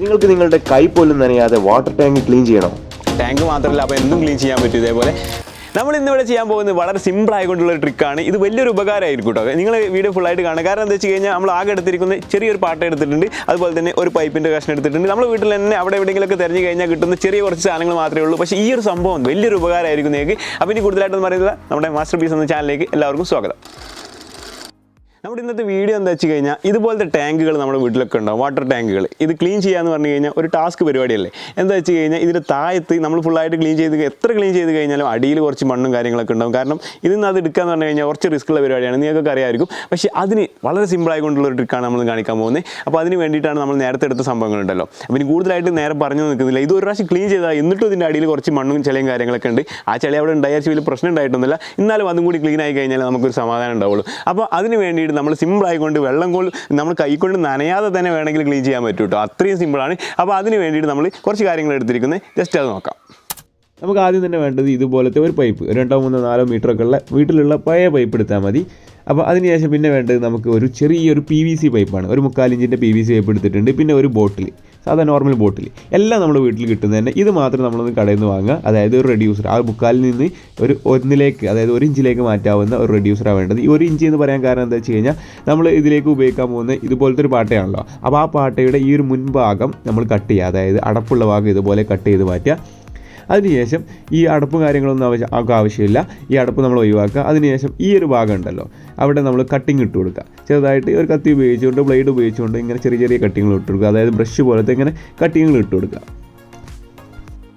നിങ്ങൾക്ക് നിങ്ങളുടെ കൈ പോലും നനയാതെ വാട്ടർ ടാങ്ക് ക്ലീൻ ചെയ്യണം. ടാങ്ക് മാത്രമല്ല അപ്പോൾ എന്തും ക്ലീൻ ചെയ്യാൻ പറ്റും ഇതേപോലെ. നമ്മൾ ഇന്ന് ഇവിടെ ചെയ്യാൻ പോകുന്നത് വളരെ സിമ്പിൾ ആയിക്കൊണ്ടുള്ള ഒരു ട്രിക്കാണ് ഇത് വലിയൊരു ഉപകാരമായിരിക്കും കേട്ടോ. നിങ്ങൾ വീഡിയോ ഫുൾ ആയിട്ട് കാണുക. കാരണം എന്താ വെച്ച് കഴിഞ്ഞാൽ നമ്മൾ ആകെ എടുത്തിരിക്കുന്ന ചെറിയൊരു പാട്ട് എടുത്തിട്ടുണ്ട്. അതുപോലെ തന്നെ ഒരു പൈപ്പിന്റെ കഷ്ണം എടുത്തിട്ടുണ്ട്. നമ്മൾ വീട്ടിൽ തന്നെ അവിടെ എവിടെയെങ്കിലുമൊക്കെ തിരഞ്ഞു കഴിഞ്ഞാൽ കിട്ടുന്ന ചെറിയ കുറച്ച് സാധനങ്ങൾ മാത്രമേ ഉള്ളൂ. പക്ഷേ ഈ ഒരു സംഭവം വലിയൊരു ഉപകാരമായിരിക്കും നിങ്ങൾക്ക്. അപ്പോൾ ഇനി കൂടുതലായിട്ടൊന്നും പറയുന്നില്ല നമ്മുടെ മാസ്റ്റർ പീസ് എന്ന ചാനലിലേക്ക് എല്ലാവർക്കും സ്വാഗതം. നമ്മുടെ ഇന്നത്തെ വീഡിയോ എന്താ വെച്ച് കഴിഞ്ഞാൽ ഇതുപോലത്തെ ടാങ്കുകൾ നമ്മുടെ വീട്ടിലൊക്കെ ഉണ്ടാവും. വാട്ടർ ടാങ്കുകൾ. ഇത് ക്ലീൻ ചെയ്യാന്ന് പറഞ്ഞു കഴിഞ്ഞാൽ ഒരു ടാസ്ക് പരിപാടിയല്ലേ? എന്താ വെച്ച് കഴിഞ്ഞാൽ ഇതിന്റെ താഴത്ത് നമ്മൾ ഫുള്ളായിട്ട് ക്ലീൻ ചെയ്ത് എത്ര ക്ലീൻ ചെയ്ത് കഴിഞ്ഞാലും അടിയിൽ കുറച്ച് മണ്ണും കാര്യങ്ങളൊക്കെ ഉണ്ടാവും. കാരണം ഇതിൽ നിന്ന് അത് എടുക്കുക എന്ന് പറഞ്ഞു കഴിഞ്ഞാൽ കുറച്ച് റിസ്ക്കുള്ള പരിപാടിയാണ്. നിങ്ങൾക്കൊക്കെ അറിയാമായിരിക്കും. പക്ഷേ അതിന് വളരെ സിമ്പിൾ ആയിക്കൊണ്ടുള്ള ഒരു ട്രിക്കാണ് നമ്മൾ കാണിക്കാൻ പോകുന്നത് അപ്പോൾ അതിന് വേണ്ടിയിട്ടാണ് നമ്മൾ നേരത്തെ എടുത്ത സംഭവങ്ങളുണ്ടല്ലോ അപ്പോൾ ഇനി കൂടുതലായിട്ട് നേരെ പറഞ്ഞു നിൽക്കുന്നില്ല. ഇത് ഒരു പ്രാവശ്യം ക്ലീൻ ചെയ്താൽ എന്നിട്ടും ഇതിന്റെ അടിയിൽ കുറച്ച് മണ്ണും ചെളിയും കാര്യങ്ങളൊക്കെ ഉണ്ട്. ആ ചെളി അവിടെ ഉണ്ടായാൽ വലിയ പ്രശ്നം ഉണ്ടായിട്ടൊന്നുമില്ല. എന്നാലും അതും കൂടി ക്ലീൻ ആയി കഴിഞ്ഞാൽ നമുക്കൊരു സമാധാനം ഉണ്ടാവുള്ളൂ. അപ്പോൾ അതിന് വേണ്ടിയിട്ട് നമ്മൾ സിമ്പിൾ ആയിക്കൊണ്ട് വെള്ളം കൊണ്ട് നമ്മൾ കൈക്കൊണ്ട് നനയാതെ തന്നെ വേണമെങ്കിൽ ക്ലീൻ ചെയ്യാൻ പറ്റും കേട്ടോ അത്രയും സിമ്പിളാണ് അപ്പോൾ അതിന് വേണ്ടിയിട്ട് നമ്മൾ കുറച്ച് കാര്യങ്ങൾ എടുത്തിരിക്കുന്നത്. ജസ്റ്റ് അത് നോക്കാം. നമുക്ക് ആദ്യം തന്നെ വേണ്ടത് ഇതുപോലത്തെ ഒരു പൈപ്പ് രണ്ടോ മൂന്നോ നാലോ മീറ്റർ ഒക്കെ ഉള്ള വീട്ടിലുള്ള പഴയ പൈപ്പ് എടുത്താൽ മതി. അപ്പോൾ അതിനുശേഷം പിന്നെ വേണ്ടത് നമുക്ക് ഒരു ചെറിയൊരു പി വി സി പൈപ്പാണ് ഒരു മുക്കാലിഞ്ചിന്റെ പി വി സി പൈപ്പ് എടുത്തിട്ടുണ്ട്. പിന്നെ ഒരു ബോട്ടിൽ സാധാ നോർമൽ ബോട്ടിൽ എല്ലാം നമ്മുടെ വീട്ടിൽ കിട്ടുന്നത് തന്നെ. ഇത് മാത്രം നമ്മളൊന്ന് കടയിൽ നിന്ന് വാങ്ങുക. അതായത് ഒരു റെഡ്യൂസർ ആ മുക്കാലിൽ നിന്ന് ഒരു ഒന്നിലേക്ക് അതായത് ഒരു ഇഞ്ചിലേക്ക് മാറ്റാവുന്ന ഒരു റെഡ്യൂസറാണ് വേണ്ടത്. ഈ ഒരു ഇഞ്ച് എന്ന് പറയാൻ കാരണം എന്താ വെച്ച് കഴിഞ്ഞാൽ നമ്മൾ ഇതിലേക്ക് ഉപയോഗിക്കാൻ പോകുന്ന ഇതുപോലത്തെ ഒരു പാട്ടയാണല്ലോ. അപ്പോൾ ആ പാട്ടയുടെ ഈ ഒരു മുൻഭാഗം നമ്മൾ കട്ട് ചെയ്യുക. അതായത് അടപ്പുള്ള ഭാഗം ഇതുപോലെ കട്ട് ചെയ്ത് മാറ്റുക. അതിനുശേഷം ഈ അടപ്പും കാര്യങ്ങളൊന്നും ആവശ്യം ആവശ്യമില്ല. ഈ അടപ്പ് നമ്മൾ ഒഴിവാക്കുക. അതിനുശേഷം ഈ ഒരു ഭാഗം ഉണ്ടല്ലോ. അവിടെ നമ്മൾ കട്ടിങ് ഇട്ട് കൊടുക്കുക. ചെറുതായിട്ട് ഒരു കത്തി ഉപയോഗിച്ചുകൊണ്ട് ബ്ലേഡ് ഉപയോഗിച്ചുകൊണ്ട് ഇങ്ങനെ ചെറിയ ചെറിയ കട്ടിങ്ങൾ ഇട്ട് കൊടുക്കുക. അതായത് ബ്രഷ് പോലത്തെ ഇങ്ങനെ കട്ടിങ്ങൾ ഇട്ട് കൊടുക്കുക.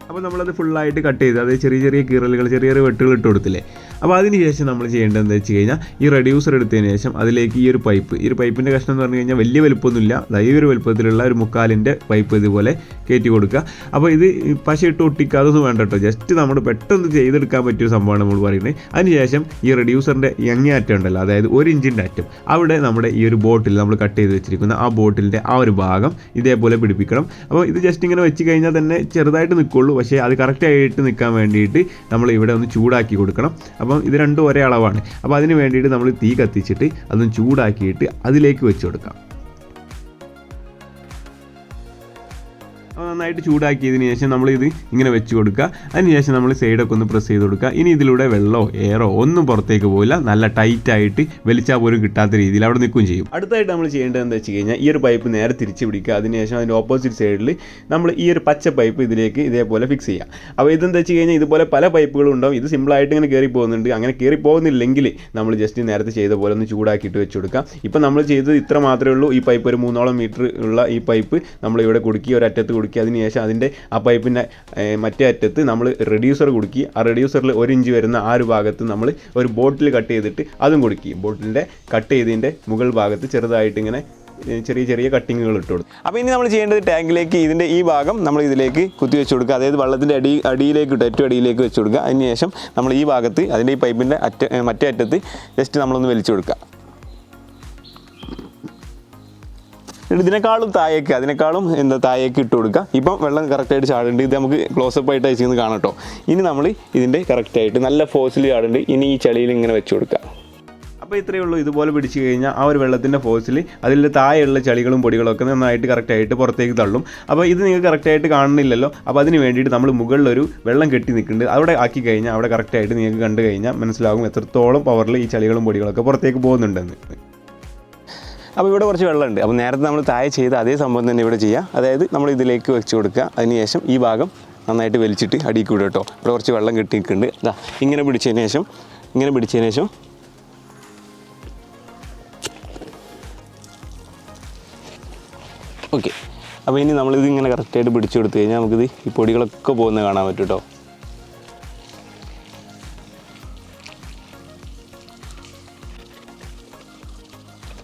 അപ്പോൾ നമ്മളത് ഫുള്ളായിട്ട് കട്ട് ചെയ്ത് അതായത് ചെറിയ ചെറിയ കീറലുകൾ ചെറിയ ചെറിയ വെട്ടുകൾ ഇട്ട് കൊടുത്തില്ലേ? അപ്പോൾ അതിനുശേഷം നമ്മൾ ചെയ്യേണ്ടത് എന്താ വെച്ച് കഴിഞ്ഞാൽ ഈ റെഡ്യൂസർ എടുത്തതിന് ശേഷം അതിലേക്ക് ഈ ഒരു പൈപ്പ് ഈ ഒരു പൈപ്പിന്റെ കഷ്ണം എന്ന് പറഞ്ഞു കഴിഞ്ഞാൽ വലിയ വലുപ്പമൊന്നുമില്ല. ഈ ഒരു വലുപ്പത്തിലുള്ള ഒരു മുക്കാലിന്റെ പൈപ്പ് ഇതുപോലെ കയറ്റി കൊടുക്കുക. അപ്പോൾ ഇത് പശ ഇട്ട് ഒട്ടിക്കാതൊന്നും വേണ്ട കേട്ടോ. ജസ്റ്റ് നമ്മൾ പെട്ടെന്ന് ചെയ്തെടുക്കാൻ പറ്റിയ സംഭവമാണ് നമ്മൾ പറയുന്നത്. അതിനുശേഷം ഈ റെഡ്യൂസറിന്റെ എങ്ങേറ്റം ഉണ്ടല്ലോ അതായത് ഒരു ഇഞ്ചിന്റെ അറ്റം അവിടെ നമ്മുടെ ഈ ഒരു ബോട്ടിൽ നമ്മൾ കട്ട് ചെയ്ത് വെച്ചിരിക്കുന്ന ആ ബോട്ടിലിന്റെ ആ ഒരു ഭാഗം ഇതേപോലെ പിടിപ്പിക്കണം. അപ്പോൾ ഇത് ജസ്റ്റ് ഇങ്ങനെ വെച്ച് കഴിഞ്ഞാൽ തന്നെ ചെറുതായിട്ട് നിൽക്കുള്ളൂ പക്ഷേ അത് കറക്റ്റായിട്ട് നിൽക്കാൻ വേണ്ടിയിട്ട് നമ്മൾ ഇവിടെ ഒന്ന് ചൂടാക്കി കൊടുക്കണം. അപ്പം ഇത് രണ്ടും ഒരേ അളവാണ്. അപ്പോൾ അതിന് വേണ്ടിയിട്ട് നമ്മൾ തീ കത്തിച്ചിട്ട് അതും ചൂടാക്കിയിട്ട് അതിലേക്ക് വെച്ച് കൊടുക്കാം. നന്നായിട്ട് ചൂടാക്കിയതിന് ശേഷം നമ്മൾ ഇത് ഇങ്ങനെ വെച്ച് കൊടുക്കുക. അതിനുശേഷം നമ്മൾ സൈഡൊക്കെ ഒന്ന് പ്രസ് ചെയ്ത് കൊടുക്കുക. ഇനി ഇതിലൂടെ വെള്ളമോ എയറോ ഒന്നും പുറത്തേക്ക് പോകില്ല നല്ല ടൈറ്റായിട്ട് വലിച്ചാൽ പോലും കിട്ടാത്ത രീതിയിൽ അവിടെ നിൽക്കുകയും ചെയ്യും. അടുത്തായിട്ട് നമ്മൾ ചെയ്യേണ്ടത് എന്താ വെച്ച് കഴിഞ്ഞാൽ ഈ ഒരു പൈപ്പ് നേരെ തിരിച്ച് പിടിക്കുക. അതിനുശേഷം അതിന്റെ ഓപ്പോസിറ്റ് സൈഡിൽ നമ്മൾ ഈ ഒരു പച്ച പൈപ്പ് ഇതിലേക്ക് ഇതേപോലെ ഫിക്സ് ചെയ്യുക. അപ്പോൾ ഇതെന്താ വെച്ച് കഴിഞ്ഞാൽ ഇതുപോലെ പല പൈപ്പുകളും ഉണ്ടാവും. ഇത് സിമ്പിളായിട്ട് ഇങ്ങനെ കയറി പോകുന്നുണ്ട്. അങ്ങനെ കയറി പോകുന്നില്ലെങ്കിൽ നമ്മൾ ജസ്റ്റ് നേരത്തെ ചെയ്ത പോലെ ഒന്ന് ചൂടാക്കിയിട്ട് വെച്ച് കൊടുക്കുക. ഇപ്പം നമ്മൾ ചെയ്തത് ഇത്ര മാത്രമേ ഉള്ളൂ. ഈ പൈപ്പ് ഒരു മൂന്നോളം മീറ്റർ ഉള്ള ഈ പൈപ്പ് നമ്മൾ ഇവിടെ കുടുക്കി ഒരറ്റത്ത് കുടുക്കി അതിന് ശേഷം അതിന്റെ ആ പൈപ്പിന്റെ മറ്റേ അറ്റത്ത് നമ്മൾ റെഡ്യൂസർ കുടുക്കി. ആ റെഡ്യൂസറിൽ ഒരു ഇഞ്ച് വരുന്ന ആ ഒരു ഭാഗത്ത് നമ്മൾ ഒരു ബോട്ടിൽ കട്ട് ചെയ്തിട്ട് അതും കുടുക്കി. ബോട്ടിലിന്റെ കട്ട് ചെയ്തതിന്റെ മുകൾ ഭാഗത്ത് ചെറുതായിട്ട് ഇങ്ങനെ ചെറിയ ചെറിയ കട്ടിങ്ങുകൾ ഇട്ട് കൊടുക്കും അപ്പോൾ ഇനി നമ്മൾ ചെയ്യേണ്ടത് ടാങ്കിലേക്ക് ഇതിന്റെ ഈ ഭാഗം നമ്മൾ ഇതിലേക്ക് കുത്തി വെച്ച് കൊടുക്കുക. അതായത് വെള്ളത്തിന്റെ അടി അടിയിലേക്ക് ഇട്ട് ഏറ്റവും അടിയിലേക്ക് വെച്ച് കൊടുക്കുക. അതിന് ശേഷം നമ്മൾ ഈ ഭാഗത്ത് അതിന്റെ ഈ പൈപ്പിന്റെ അറ്റ മറ്റേ അറ്റത്ത് ജസ്റ്റ് നമ്മളൊന്ന് വലിച്ചു കൊടുക്കുക. ഇതിനേക്കാളും താഴേക്ക് അതിനേക്കാളും എന്താ താഴേക്ക് ഇട്ട് കൊടുക്കുക. ഇപ്പം വെള്ളം കറക്റ്റായിട്ട് ചാടുന്നുണ്ട്. ഇത് നമുക്ക് ക്ലോസപ്പ് ആയിട്ട് അയച്ചിരുന്ന് കാണാം കേട്ടോ. ഇനി നമ്മൾ ഇതിന്റെ കറക്റ്റായിട്ട് നല്ല ഫോഴ്സിൽ ചാടുന്നുണ്ട്. ഇനി ഈ ചെളിയിൽ ഇങ്ങനെ വെച്ച് കൊടുക്കുക. അപ്പോൾ ഇത്രയേ ഉള്ളൂ. ഇതുപോലെ പിടിച്ചു കഴിഞ്ഞാൽ ആ ഒരു വെള്ളത്തിന്റെ ഫോഴ്സിൽ അതിൽ താഴെയുള്ള ചളികളും പൊടികളും ഒക്കെ നന്നായിട്ട് കറക്റ്റായിട്ട് പുറത്തേക്ക് തള്ളും. അപ്പോൾ ഇത് നിങ്ങൾക്ക് കറക്റ്റായിട്ട് കാണുന്നില്ലല്ലോ. അപ്പോൾ അതിന് വേണ്ടിയിട്ട് നമ്മൾ മുകളിലൊരു വെള്ളം കെട്ടി നിൽക്കുന്നുണ്ട്. അവിടെ ആക്കി കഴിഞ്ഞാൽ അവിടെ കറക്റ്റായിട്ട് നിങ്ങൾക്ക് കണ്ടു കഴിഞ്ഞാൽ മനസ്സിലാകും എത്രത്തോളം പവറിൽ ഈ ചളികളും പൊടികളൊക്കെ പുറത്തേക്ക് പോകുന്നുണ്ടെന്ന്. അപ്പോൾ ഇവിടെ കുറച്ച് വെള്ളമുണ്ട്. അപ്പോൾ നേരത്തെ നമ്മൾ താഴെ ചെയ്ത അതേ സംഭവം തന്നെ ഇവിടെ ചെയ്യുക അതായത് നമ്മൾ ഇതിലേക്ക് വെച്ച് കൊടുക്കുക. അതിനുശേഷം ഈ ഭാഗം നന്നായിട്ട് വലിച്ചിട്ട് അടിയിൽ വിടുക കേട്ടോ ഇവിടെ കുറച്ച് വെള്ളം കെട്ടി നിൽക്കുന്നുണ്ട് ഇതാ ഇങ്ങനെ പിടിച്ചതിന് ശേഷം ഇങ്ങനെ പിടിച്ചതിന് ശേഷം. ഓക്കെ. അപ്പോൾ ഇനി നമ്മളിത് ഇങ്ങനെ കറക്റ്റായിട്ട് പിടിച്ചു കൊടുത്തു കഴിഞ്ഞാൽ നമുക്കിത് ഈ പൊടികളൊക്കെ പോകുന്നത് കാണാൻ പറ്റും കേട്ടോ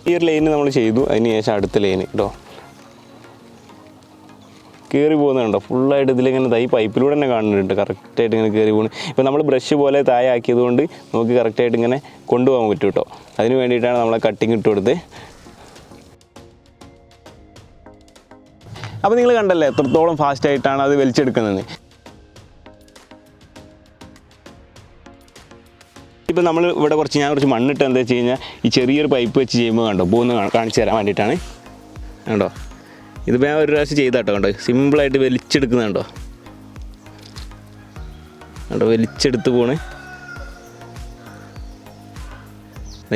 ഈ ഒരു ലൈന് നമ്മൾ ചെയ്തു. അതിന് ശേഷം അടുത്ത ലൈന് കേട്ടോ കയറി പോകുന്നുണ്ടോ ഫുള്ളായിട്ട് ഇതിലിങ്ങനെ തൈ പൈപ്പിലൂടെ തന്നെ കാണുന്നുണ്ട്. കറക്റ്റായിട്ട് ഇങ്ങനെ കയറി പോകുന്നു. ഇപ്പോൾ നമ്മൾ ബ്രഷ് പോലെ താഴെ ആക്കിയത് കൊണ്ട് നമുക്ക് കറക്റ്റായിട്ട് ഇങ്ങനെ കൊണ്ടുപോകാൻ പറ്റും കേട്ടോ അതിന് വേണ്ടിയിട്ടാണ് നമ്മളെ കട്ടിങ് ഇട്ട് കൊടുത്ത് അപ്പോൾ നിങ്ങൾ കണ്ടല്ലേ? എത്രത്തോളം ഫാസ്റ്റായിട്ടാണ് അത് വലിച്ചെടുക്കുന്നത്? ഇപ്പം നമ്മൾ ഇവിടെ കുറച്ച് ഞാൻ കുറച്ച് മണ്ണിട്ട് എന്താ വെച്ച് കഴിഞ്ഞാൽ ഈ ചെറിയൊരു പൈപ്പ് വെച്ച് ചെയ്യുമ്പോൾ കണ്ടോ പോകുന്ന കാണിച്ചു തരാൻ വേണ്ടിയിട്ടാണ്. കണ്ടോ? ഇതിപ്പോൾ ഞാൻ ഒരു പ്രാവശ്യം ചെയ്താട്ടോ കണ്ടോ? സിമ്പിളായിട്ട് വലിച്ചെടുക്കുന്നുണ്ടോ കണ്ടോ? വലിച്ചെടുത്ത് പോണ്.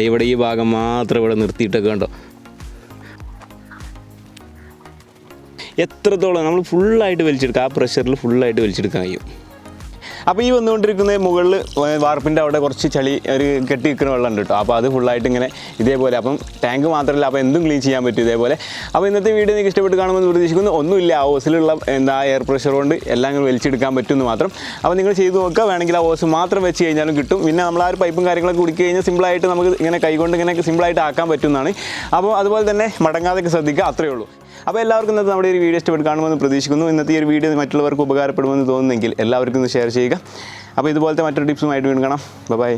ഇവിടെ ഈ ഭാഗം മാത്രം ഇവിടെ നിർത്തിയിട്ടൊക്കെ കണ്ടോ? എത്രത്തോളം നമ്മൾ ഫുള്ളായിട്ട് വലിച്ചെടുക്കുക ആ പ്രഷറിൽ ഫുള്ളായിട്ട് വലിച്ചെടുക്കാൻ കഴിയും. അപ്പോൾ ഈ വന്നുകൊണ്ടിരിക്കുന്ന മുകളിൽ വാർപ്പിന്റെ അവിടെ കുറച്ച് ചളി ഒരു കെട്ടി നിൽക്കുന്ന വെള്ളം ഉണ്ട് കേട്ടോ. അപ്പോൾ അത് ഫുള്ളായിട്ട് ഇങ്ങനെ ഇതേപോലെ അപ്പം ടാങ്ക് മാത്രമല്ല അപ്പോൾ എന്തും ക്ലീൻ ചെയ്യാൻ പറ്റും ഇതേപോലെ. അപ്പോൾ ഇന്നത്തെ വീഡിയോ നിങ്ങൾക്ക് ഇഷ്ടപ്പെട്ട് കാണുമെന്ന് പ്രതീക്ഷിക്കുന്നു. ഒന്നുമില്ല ആ ഹോസിലുള്ള എന്താ എയർ പ്രഷർ കൊണ്ട് എല്ലാം ഇങ്ങനെ വലിച്ചെടുക്കാൻ പറ്റുമെന്ന് മാത്രം. അപ്പോൾ നിങ്ങൾ ചെയ്ത് നോക്കുക. വേണമെങ്കിൽ ആ ഹോസ് മാത്രം വെച്ച് കഴിഞ്ഞാലും കിട്ടും. പിന്നെ നമ്മൾ ആ ഒരു പൈപ്പും കാര്യങ്ങളൊക്കെ കുടിക്കുക കഴിഞ്ഞാൽ സിമ്പിളായിട്ട് നമുക്ക് ഇങ്ങനെ കൈകൊണ്ട് ഇങ്ങനെ സിമ്പിളായിട്ട് ആക്കാൻ പറ്റുന്നതാണ് അപ്പോൾ അതുപോലെ തന്നെ മടങ്ങാതൊക്കെ ശ്രദ്ധിക്കുക അത്രയേ ഉള്ളൂ. അപ്പോൾ എല്ലാവർക്കും ഇന്നത്തെ നമ്മുടെ ഒരു വീഡിയോ ഇഷ്ടപ്പെട്ട് കാണുമെന്ന് പ്രതീക്ഷിക്കുന്നു. ഇന്നത്തെ ഒരു വീഡിയോ മറ്റുള്ളവർക്ക് ഉപകാരപ്പെടുമെന്ന് തോന്നുന്നെങ്കിൽ എല്ലാവർക്കും ഒന്ന് ഷെയർ ചെയ്യുക. അപ്പോൾ ഇതുപോലത്തെ മറ്റൊരു ടിപ്സുമായിട്ട് വീണ്ടും കാണാം. ബൈ